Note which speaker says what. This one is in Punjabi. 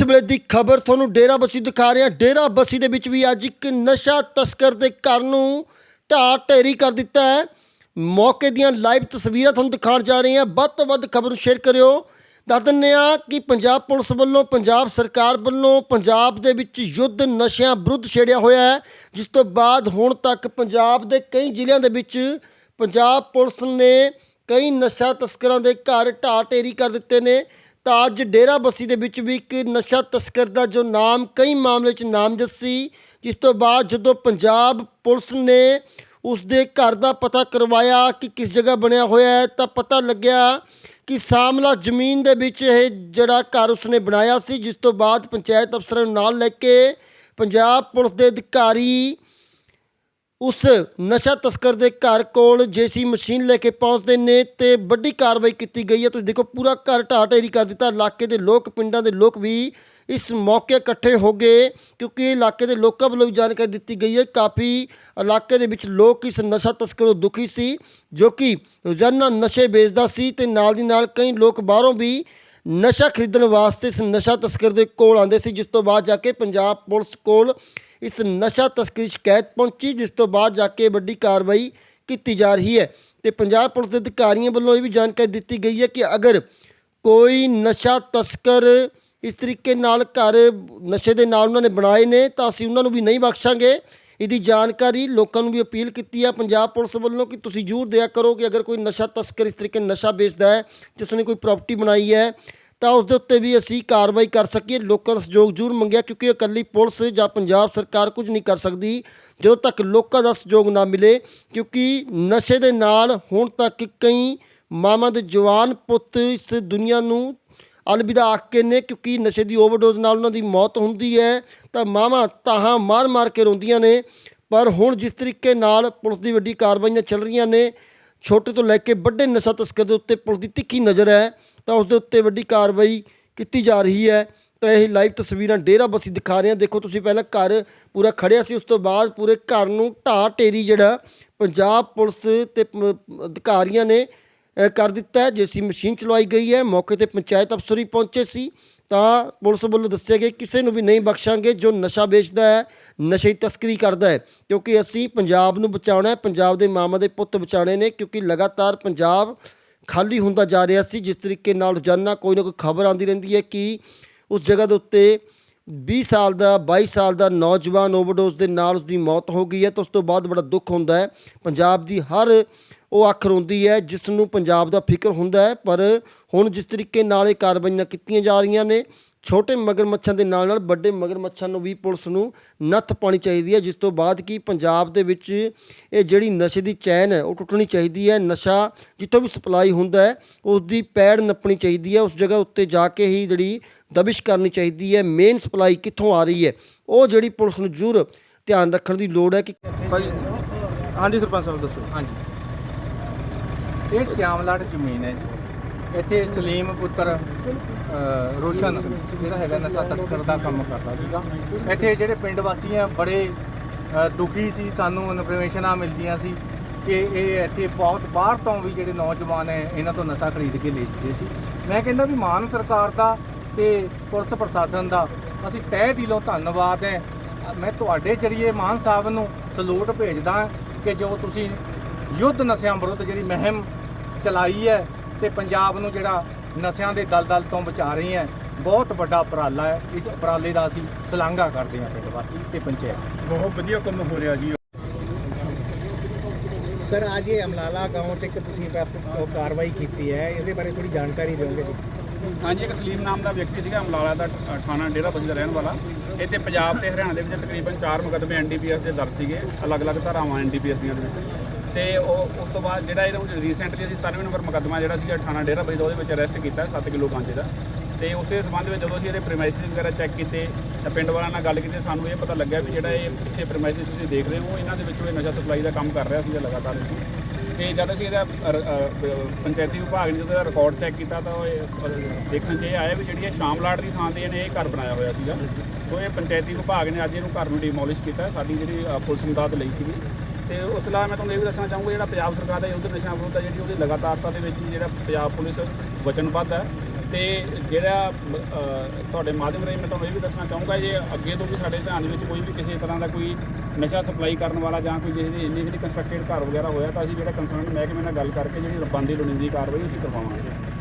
Speaker 1: ਇਸ ਵੇਲੇ ਦੀ ਖਬਰ ਤੁਹਾਨੂੰ ਡੇਰਾ ਬੱਸੀ ਦਿਖਾ ਰਿਹਾ। ਡੇਰਾ ਬੱਸੀ ਦੇ ਵਿੱਚ ਵੀ ਅੱਜ ਇੱਕ ਨਸ਼ਾ ਤਸਕਰ ਦੇ ਘਰ ਨੂੰ ਢਾਹ ਢੇਰੀ ਕਰ ਦਿੱਤਾ ਹੈ। ਮੌਕੇ ਦੀਆਂ ਲਾਈਵ ਤਸਵੀਰਾਂ ਤੁਹਾਨੂੰ ਦਿਖਾਉਣ ਜਾ ਰਹੇ ਹਾਂ। ਵੱਧ ਤੋਂ ਵੱਧ ਖਬਰ ਨੂੰ ਸ਼ੇਅਰ ਕਰਿਓ। ਦੱਸ ਦਿੰਦੇ ਹਾਂ ਕਿ ਪੰਜਾਬ ਪੁਲਿਸ ਵੱਲੋਂ, ਪੰਜਾਬ ਸਰਕਾਰ ਵੱਲੋਂ ਪੰਜਾਬ ਦੇ ਵਿੱਚ ਯੁੱਧ ਨਸ਼ਿਆਂ ਵਿਰੁੱਧ ਛੇੜਿਆ ਹੋਇਆ ਹੈ। ਜਿਸ ਤੋਂ ਬਾਅਦ ਹੁਣ ਤੱਕ ਪੰਜਾਬ ਦੇ ਕਈ ਜ਼ਿਲ੍ਹਿਆਂ ਦੇ ਵਿੱਚ ਪੰਜਾਬ ਪੁਲਿਸ ਨੇ ਕਈ ਨਸ਼ਾ ਤਸਕਰਾਂ ਦੇ ਘਰ ਢਾਹ ਢੇਰੀ ਕਰ ਦਿੱਤੇ ਨੇ। ਤਾਂ ਅੱਜ ਡੇਰਾ ਬੱਸੀ ਦੇ ਵਿੱਚ ਵੀ ਇੱਕ ਨਸ਼ਾ ਤਸਕਰ ਦਾ ਜੋ ਨਾਮ, ਕਈ ਮਾਮਲੇ 'ਚ ਨਾਮਜ਼ਦ ਸੀ, ਜਿਸ ਤੋਂ ਬਾਅਦ ਜਦੋਂ ਪੰਜਾਬ ਪੁਲਿਸ ਨੇ ਉਸ ਦੇ ਘਰ ਦਾ ਪਤਾ ਕਰਵਾਇਆ ਕਿ ਕਿਸ ਜਗ੍ਹਾ ਬਣਿਆ ਹੋਇਆ ਹੈ, ਤਾਂ ਪਤਾ ਲੱਗਿਆ ਕਿ ਸਾਮਲਾ ਜ਼ਮੀਨ ਦੇ ਵਿੱਚ ਇਹ ਜਿਹੜਾ ਘਰ ਉਸਨੇ ਬਣਾਇਆ ਸੀ, ਜਿਸ ਤੋਂ ਬਾਅਦ ਪੰਚਾਇਤ ਅਫਸਰਾਂ ਨੂੰ ਨਾਲ ਲੈ ਕੇ ਪੰਜਾਬ ਪੁਲਿਸ ਦੇ ਅਧਿਕਾਰੀ ਉਸ ਨਸ਼ਾ ਤਸਕਰ ਦੇ ਘਰ ਕੋਲ ਜੇਸੀ ਮਸ਼ੀਨ ਲੈ ਕੇ ਪਹੁੰਚਦੇ ਨੇ ਤੇ ਵੱਡੀ ਕਾਰਵਾਈ ਕੀਤੀ ਗਈ ਹੈ। ਤੁਸੀਂ ਦੇਖੋ, ਪੂਰਾ ਘਰ ਢਾਹ ਢੇਰੀ ਕਰ ਦਿੱਤਾ। ਇਲਾਕੇ ਦੇ ਲੋਕ, ਪਿੰਡਾਂ ਦੇ ਲੋਕ ਵੀ ਇਸ ਮੌਕੇ ਇਕੱਠੇ ਹੋ ਗਏ ਕਿਉਂਕਿ ਇਲਾਕੇ ਦੇ ਲੋਕਾਂ ਵੱਲੋਂ ਵੀ ਜਾਣਕਾਰੀ ਦਿੱਤੀ ਗਈ ਹੈ। ਕਾਫੀ ਇਲਾਕੇ ਦੇ ਵਿੱਚ ਲੋਕ ਇਸ ਨਸ਼ਾ ਤਸਕਰ ਤਸਕਰੋਂ ਦੁਖੀ ਸੀ, ਜੋ ਕਿ ਰੋਜ਼ਾਨਾ ਨਸ਼ੇ ਵੇਚਦਾ ਸੀ ਤੇ ਨਾਲ ਦੀ ਨਾਲ ਕਈ ਲੋਕ ਬਾਹਰੋਂ ਵੀ ਨਸ਼ਾ ਖਰੀਦਣ ਵਾਸਤੇ ਇਸ ਨਸ਼ਾ ਤਸਕਰ ਦੇ ਕੋਲ ਆਉਂਦੇ ਸੀ, ਜਿਸ ਤੋਂ ਬਾਅਦ ਜਾ ਕੇ ਪੰਜਾਬ ਪੁਲਿਸ ਕੋਲ ਇਸ ਨਸ਼ਾ ਤਸਕਰੀ ਸ਼ਿਕਾਇਤ ਪਹੁੰਚੀ, ਜਿਸ ਤੋਂ ਬਾਅਦ ਜਾ ਕੇ ਵੱਡੀ ਕਾਰਵਾਈ ਕੀਤੀ ਜਾ ਰਹੀ ਹੈ। ਤੇ ਪੰਜਾਬ ਪੁਲਿਸ ਦੇ ਅਧਿਕਾਰੀਆਂ ਵੱਲੋਂ ਇਹ ਵੀ ਜਾਣਕਾਰੀ ਦਿੱਤੀ ਗਈ ਹੈ ਕਿ ਅਗਰ ਕੋਈ ਨਸ਼ਾ ਤਸਕਰ ਇਸ ਤਰੀਕੇ ਨਾਲ ਘਰ ਨਸ਼ੇ ਦੇ ਨਾਲ ਉਹਨਾਂ ਨੇ ਬਣਾਏ ਨੇ, ਤਾਂ ਅਸੀਂ ਉਹਨਾਂ ਨੂੰ ਵੀ ਨਹੀਂ ਬਖਸ਼ਾਂਗੇ। ਇਹਦੀ ਜਾਣਕਾਰੀ ਲੋਕਾਂ ਨੂੰ ਵੀ ਅਪੀਲ ਕੀਤੀ ਹੈ ਪੰਜਾਬ ਪੁਲਿਸ ਵੱਲੋਂ ਕਿ ਤੁਸੀਂ ਜ਼ਰੂਰ ਦਿਆ ਕਰੋ ਕਿ ਅਗਰ ਕੋਈ ਨਸ਼ਾ ਤਸਕਰ ਇਸ ਤਰੀਕੇ ਨਸ਼ਾ ਵੇਚਦਾ ਹੈ, ਜਿਸ ਨੇ ਕੋਈ ਪ੍ਰਾਪਰਟੀ ਬਣਾਈ ਹੈ ਤਾਂ ਉਸ ਦੇ ਉੱਤੇ ਵੀ ਅਸੀਂ ਕਾਰਵਾਈ ਕਰ ਸਕੀਏ। ਲੋਕਾਂ ਦਾ ਸਹਿਯੋਗ ਜ਼ਰੂਰ ਮੰਗਿਆ, ਕਿਉਂਕਿ ਇਕੱਲੀ ਪੁਲਿਸ ਜਾਂ ਪੰਜਾਬ ਸਰਕਾਰ ਕੁਝ ਨਹੀਂ ਕਰ ਸਕਦੀ, ਜਦੋਂ ਤੱਕ ਲੋਕਾਂ ਦਾ ਸਹਿਯੋਗ ਨਾ ਮਿਲੇ, ਕਿਉਂਕਿ ਨਸ਼ੇ ਦੇ ਨਾਲ ਹੁਣ ਤੱਕ ਕਈ ਮਾਵਾਂ ਦੇ ਜਵਾਨ ਪੁੱਤ ਇਸ ਦੁਨੀਆ ਨੂੰ ਅਲਵਿਦਾ ਆਖ ਕੇ ਨੇ, ਕਿਉਂਕਿ ਨਸ਼ੇ ਦੀ ਓਵਰਡੋਜ਼ ਨਾਲ ਉਹਨਾਂ ਦੀ ਮੌਤ ਹੁੰਦੀ ਹੈ, ਤਾਂ ਮਾਵਾਂ ਤਾਹਾਂ ਮਾਰ-ਮਾਰ ਕੇ ਰੋਂਦੀਆਂ ਨੇ। ਪਰ ਹੁਣ ਜਿਸ ਤਰੀਕੇ ਨਾਲ ਪੁਲਿਸ ਦੀ ਵੱਡੀ ਕਾਰਵਾਈਆਂ ਚੱਲ ਰਹੀਆਂ ਨੇ, ਛੋਟੇ ਤੋਂ ਲੈ ਕੇ ਵੱਡੇ ਨਸ਼ਾ ਤਸਕਰ ਦੇ ਉੱਤੇ ਪੁਲਿਸ ਦੀ ਤਿੱਖੀ ਨਜ਼ਰ ਹੈ ਤਾਂ ਉਸ ਦੇ ਉੱਤੇ ਵੱਡੀ ਕਾਰਵਾਈ ਕੀਤੀ ਜਾ ਰਹੀ ਹੈ। ਤਾਂ ਇਹ ਲਾਈਵ ਤਸਵੀਰਾਂ ਡੇਰਾ ਬਸੀ ਦਿਖਾ ਰਹੇ ਹਾਂ। ਦੇਖੋ ਤੁਸੀਂ ਪਹਿਲਾਂ ਘਰ ਪੂਰਾ ਖੜਿਆ ਸੀ, ਉਸ ਤੋਂ ਬਾਅਦ ਪੂਰੇ ਘਰ ਨੂੰ ਢਾਹ ਢੇਰੀ ਜਿਹੜਾ ਪੰਜਾਬ ਪੁਲਿਸ ਤੇ ਅਧਿਕਾਰੀਆਂ ਨੇ ਕਰ ਦਿੱਤਾ ਹੈ। ਜੇਸੀ ਮਸ਼ੀਨ ਚਲਾਈ ਗਈ ਹੈ। ਮੌਕੇ ਤੇ ਪੰਚਾਇਤ ਅਫਸਰ ਵੀ ਪਹੁੰਚੇ ਸੀ। ਤਾਂ ਪੁਲਿਸ ਵੱਲੋਂ ਦੱਸਿਆ ਗਿਆ ਕਿਸੇ ਨੂੰ ਵੀ ਨਹੀਂ ਬਖਸ਼ਾਂਗੇ। ਜੋ ਨਸ਼ਾ ਵੇਚਦਾ ਹੈ, ਨਸ਼ੇ ਦੀ ਤਸਕਰੀ ਕਰਦਾ ਹੈ। ਕਿਉਂਕਿ ਅਸੀਂ ਪੰਜਾਬ ਨੂੰ ਬਚਾਉਣਾ ਹੈ। ਪੰਜਾਬ ਦੇ ਮਾਮਾ ਦੇ ਪੁੱਤ ਬਚਾਉਣੇ ਨੇ। ਕਿਉਂਕਿ ਲਗਾਤਾਰ ਪੰਜਾਬ ਖਾਲੀ ਹੁੰਦਾ ਜਾ ਰਿਹਾ ਸੀ, ਜਿਸ ਤਰੀਕੇ ਨਾਲ ਰੋਜ਼ਾਨਾ ਕੋਈ ਨਾ ਕੋਈ ਖਬਰ ਆਉਂਦੀ ਰਹਿੰਦੀ ਹੈ ਕਿ ਉਸ ਜਗ੍ਹਾ ਦੇ ਉੱਤੇ 20 ਸਾਲ ਦਾ 22 ਸਾਲ ਦਾ ਨੌਜਵਾਨ ਓਵਰਡੋਜ਼ ਦੇ ਨਾਲ ਉਸ ਦੀ ਮੌਤ ਹੋ ਗਈ ਹੈ ਤਾਂ ਉਸ ਤੋਂ ਬਾਅਦ ਬੜਾ ਦੁੱਖ ਹੁੰਦਾ ਹੈ। ਪੰਜਾਬ ਦੀ ਹਰ ਉਹ ਅੱਖ ਰੋਂਦੀ ਹੈ ਜਿਸ ਨੂੰ ਪੰਜਾਬ ਦਾ ਫਿਕਰ ਹੁੰਦਾ ਹੈ, ਪਰ ਹੁਣ ਜਿਸ ਤਰੀਕੇ ਨਾਲ ਇਹ ਕਾਰਵਾਈਆਂ ਕੀਤੀਆਂ ਜਾ ਰਹੀਆਂ ਨੇ ਛੋਟੇ ਮਗਰਮੱਛਾਂ ਦੇ ਨਾਲ ਨਾਲ ਵੱਡੇ ਮਗਰਮੱਛਾਂ ਨੂੰ ਵੀ ਪੁਲਿਸ ਨੂੰ ਨੱਥ ਪਾਣੀ ਚਾਹੀਦੀ ਹੈ। ਜਿਸ ਤੋਂ ਬਾਅਦ ਕਿ ਪੰਜਾਬ ਦੇ ਵਿੱਚ ਇਹ ਜਿਹੜੀ ਨਸ਼ੇ ਦੀ ਚੈਨ ਹੈ ਉਹ ਟੁੱਟਣੀ ਚਾਹੀਦੀ ਹੈ। ਨਸ਼ਾ ਜਿੱਥੋਂ ਵੀ ਸਪਲਾਈ ਹੁੰਦਾ ਹੈ ਉਸ ਦੀ ਪੈੜ ਨੱਪਣੀ ਚਾਹੀਦੀ ਹੈ। ਉਸ ਜਗ੍ਹਾ ਉੱਤੇ ਜਾ ਕੇ ਹੀ ਜਿਹੜੀ ਦਬਿਸ਼ ਕਰਨੀ ਚਾਹੀਦੀ ਹੈ। ਮੇਨ ਸਪਲਾਈ ਕਿੱਥੋਂ ਆ ਰਹੀ ਹੈ ਉਹ ਜਿਹੜੀ ਪੁਲਿਸ ਨੂੰ ਜ਼ਰੂਰ ਧਿਆਨ ਰੱਖਣ ਦੀ ਲੋੜ ਹੈ ਕਿ
Speaker 2: ਭਾਜੀ ਹਾਂਜੀ ਸਰਪੰਚ ਸਾਹਿਬ ਦੱਸੋ।
Speaker 3: ਹਾਂਜੀ। ਇਹ ਸਿਆਮਲਾਟ ਜ਼ਮੀਨ ਹੈ ਜੀ। ਇੱਥੇ ਸਲੀਮ ਪੁੱਤਰ ਰੋਸ਼ਨ ਜਿਹੜਾ ਹੈਗਾ ਨਸ਼ਾ ਤਸਕਰ ਦਾ ਕੰਮ ਕਰਦਾ ਸੀਗਾ। ਇੱਥੇ ਜਿਹੜੇ ਪਿੰਡ ਵਾਸੀ ਆ ਬੜੇ ਦੁਖੀ ਸੀ, ਸਾਨੂੰ ਇਨਫੋਰਮੇਸ਼ਨਾਂ ਮਿਲਦੀਆਂ ਸੀ ਕਿ ਇਹ ਇੱਥੇ ਬਹੁਤ ਬਾਹਰ ਤੋਂ ਵੀ ਜਿਹੜੇ ਨੌਜਵਾਨ ਹੈ, ਇਹਨਾਂ ਤੋਂ ਨਸ਼ਾ ਖਰੀਦ ਕੇ ਵੇਚਦੇ ਸੀ। ਮੈਂ ਕਹਿੰਦਾ ਵੀ ਮਾਨ ਸਰਕਾਰ ਦਾ ਤੇ ਪੁਲਿਸ ਪ੍ਰਸ਼ਾਸਨ ਦਾ ਅਸੀਂ ਤਹਿ ਦਿਲੋਂ ਧੰਨਵਾਦ ਹੈ। ਮੈਂ ਤੁਹਾਡੇ ਜਰੀਏ ਮਾਨ ਸਾਹਿਬ ਨੂੰ ਸਲੂਟ ਭੇਜਦਾ ਕਿ ਜੋ ਤੁਸੀਂ ਯੁੱਧ ਨਸ਼ਿਆਂ ਵਿਰੁੱਧ ਜਿਹੜੀ ਮੁਹਿੰਮ ਚਲਾਈ ਹੈ ਤੇ ਪੰਜਾਬ ਨੂੰ ਜਿਹੜਾ ਨਸ਼ਿਆਂ ਦੇ ਦਲਦਲ ਤੋਂ ਬਚਾ ਰਹੀ ਹੈ ਬਹੁਤ ਵੱਡਾ ਉਪਰਾਲਾ ਹੈ। ਇਸ ਉਪਰਾਲੇ ਦਾ ਅਸੀਂ ਸ਼ਲਾਘਾ ਕਰਦੇ ਹਾਂ ਪਿੰਡ ਵਾਸੀ ਤੇ ਪੰਚਾਇਤ।
Speaker 2: ਬਹੁਤ ਵਧੀਆ ਕੰਮ ਹੋ ਰਿਹਾ ਜੀ।
Speaker 4: ਸਰ ਅੱਜ ਇਹ ਅਮਲਾਲਾ ਗਾਉਂ 'ਚ ਇੱਕ ਤੁਸੀਂ ਕਾਰਵਾਈ ਕੀਤੀ ਹੈ। ਇਹਦੇ ਬਾਰੇ ਥੋੜੀ ਜਾਣਕਾਰੀ ਦਿਓਗੇ ਜੀ?
Speaker 5: ਹਾਂਜੀ ਇੱਕ ਸਲੀਮ ਨਾਮ ਦਾ ਵਿਅਕਤੀ ਸੀਗਾ ਅਮਲਾਲਾ ਦਾ ਥਾਣਾ ਡੇਰਾ ਬੱਜੀ ਦਾ ਰਹਿਣ ਵਾਲਾ। ਤੇ ਪੰਜਾਬ ਤੇ ਹਰਿਆਣਾ ਦੇ ਵਿੱਚ ਤਕਰੀਬਨ 4 ਮੁਕੱਦਮੇ ਐਨਡੀਪੀਐਸ ਦੇ ਦਰਜ ਸੀਗੇ। ਅਲੱਗ-ਅਲੱਗ ਧਾਰਾਵਾਂ ਐਨਡੀਪੀਐਸ ਦੀਆਂ ਦੇ ਵਿੱਚ। ਤੇ ਉਹ ਉਸ ਤੋਂ ਬਾਅਦ ਜਿਹੜਾ ਇਹਦੇ ਵਿੱਚ ਰੀਸੈਂਟਲੀ ਅਸੀਂ 97 ਨੰਬਰ ਮੁਕੱਦਮਾ ਜਿਹੜਾ ਸੀਗਾ ਥਾਣਾ ਡੇਰਾ ਬੱਜੀ ਦਾ ਉਹਦੇ ਵਿੱਚ ਅਰੈਸਟ ਕੀਤਾ 7 ਕਿਲੋ ਗਾਂਜੇ ਦਾ। ਤੇ ਉਸੇ ਸੰਬੰਧ ਵਿੱਚ ਜਦੋਂ ਅਸੀਂ ਇਹਦੇ ਪ੍ਰੈਮਾਈਸਿਸ ਵਗੈਰਾ ਚੈੱਕ ਕੀਤੇ ਤਾਂ ਪਿੰਡ ਵਾਲਿਆਂ ਨਾਲ ਗੱਲ ਕੀਤੀ ਸਾਨੂੰ ਇਹ ਪਤਾ ਲੱਗਿਆ ਵੀ ਜਿਹੜਾ ਇਹ ਪਿੱਛੇ ਪ੍ਰੈਮਾਈਸਿਸ ਤੁਸੀਂ ਦੇਖ ਰਹੇ ਹੋ ਇਹਨਾਂ ਦੇ ਵਿੱਚੋਂ ਇਹ ਨਸ਼ਾ ਸਪਲਾਈ ਦਾ ਕੰਮ ਕਰ ਰਿਹਾ ਸੀਗਾ ਲਗਾਤਾਰ ਅਸੀਂ ਤੇ ਜਦ ਅਸੀਂ ਇਹਦਾ ਪੰਚਾਇਤੀ ਵਿਭਾਗ ਨੇ ਜਦੋਂ ਇਹਦਾ ਰਿਕਾਰਡ ਚੈੱਕ ਕੀਤਾ ਤਾਂ ਉਹ ਇਹ, ਦੇਖਣ 'ਚ ਇਹ ਆਇਆ ਵੀ ਜਿਹੜੀ ਇਹ ਸ਼ਾਮਲਾਟ ਦੀ ਥਾਂ ਤੇ ਇਹਨੇ ਇਹ ਘਰ ਬਣਾਇਆ ਹੋਇਆ ਸੀਗਾ। ਸੋ ਇਹ ਪੰਚਾਇਤੀ ਵਿਭਾਗ ਨੇ ਅੱਜ ਇਹਨੂੰ ਘਰ ਨੂੰ ਡਿਮੋਲਿਸ਼ ਕੀਤਾ ਸਾਡੀ ਜਿਹੜੀ ਪੁਲਿਸ ਮਦਦ ਲਈ ਸੀਗੀ। ਤੇ ਉਸ ਤੋਂ ਇਲਾਵਾ ਮੈਂ ਤੁਹਾਨੂੰ ਇਹ ਵੀ ਦੱਸਣਾ ਚਾਹੂੰਗਾ ਜਿਹੜਾ ਪੰਜਾਬ ਸਰਕਾਰ ਦਾ ਯੁੱਧ ਨਸ਼ਾ ਵਿਰੁੱਧ ਹੈ ਜਿਹੜੀ ਉਹਦੀ ਲਗਾਤਾਰਤਾ ਦੇ ਵਿੱਚ ਹੀ ਜਿਹੜਾ ਪੰਜਾਬ ਪੁਲਿਸ ਵਚਨਬੱਧ ਹੈ ਤੇ ਜਿਹੜਾ ਤੁਹਾਡੇ ਮਾਧਿਅਮ ਰਾਹੀਂ ਮੈਂ ਤੁਹਾਨੂੰ ਇਹ ਵੀ ਦੱਸਣਾ ਚਾਹੂੰਗਾ ਜੇ ਅੱਗੇ ਤੋਂ ਵੀ ਸਾਡੇ ਧਿਆਨ ਵਿੱਚ ਕੋਈ ਵੀ ਕਿਸੇ ਤਰ੍ਹਾਂ ਦਾ ਕੋਈ ਨਸ਼ਾ ਸਪਲਾਈ ਕਰਨ ਵਾਲਾ ਜਾਂ ਕੋਈ ਜਿਹਦੀ ਇਲੀਗਲੀ ਕੰਸਟਰਕਟਡ ਘਰ ਵਗੈਰਾ ਹੋਇਆ ਤਾਂ ਅਸੀਂ ਜਿਹੜਾ ਕੰਸਰਨਡ ਮਹਿਕਮੇ ਨਾਲ ਗੱਲ ਕਰਕੇ ਜਿਹੜੀ ਬਣਦੀ ਲੋੜੀਂਦੀ ਕਾਰਵਾਈ ਅਸੀਂ ਕਰਵਾਵਾਂਗੇ।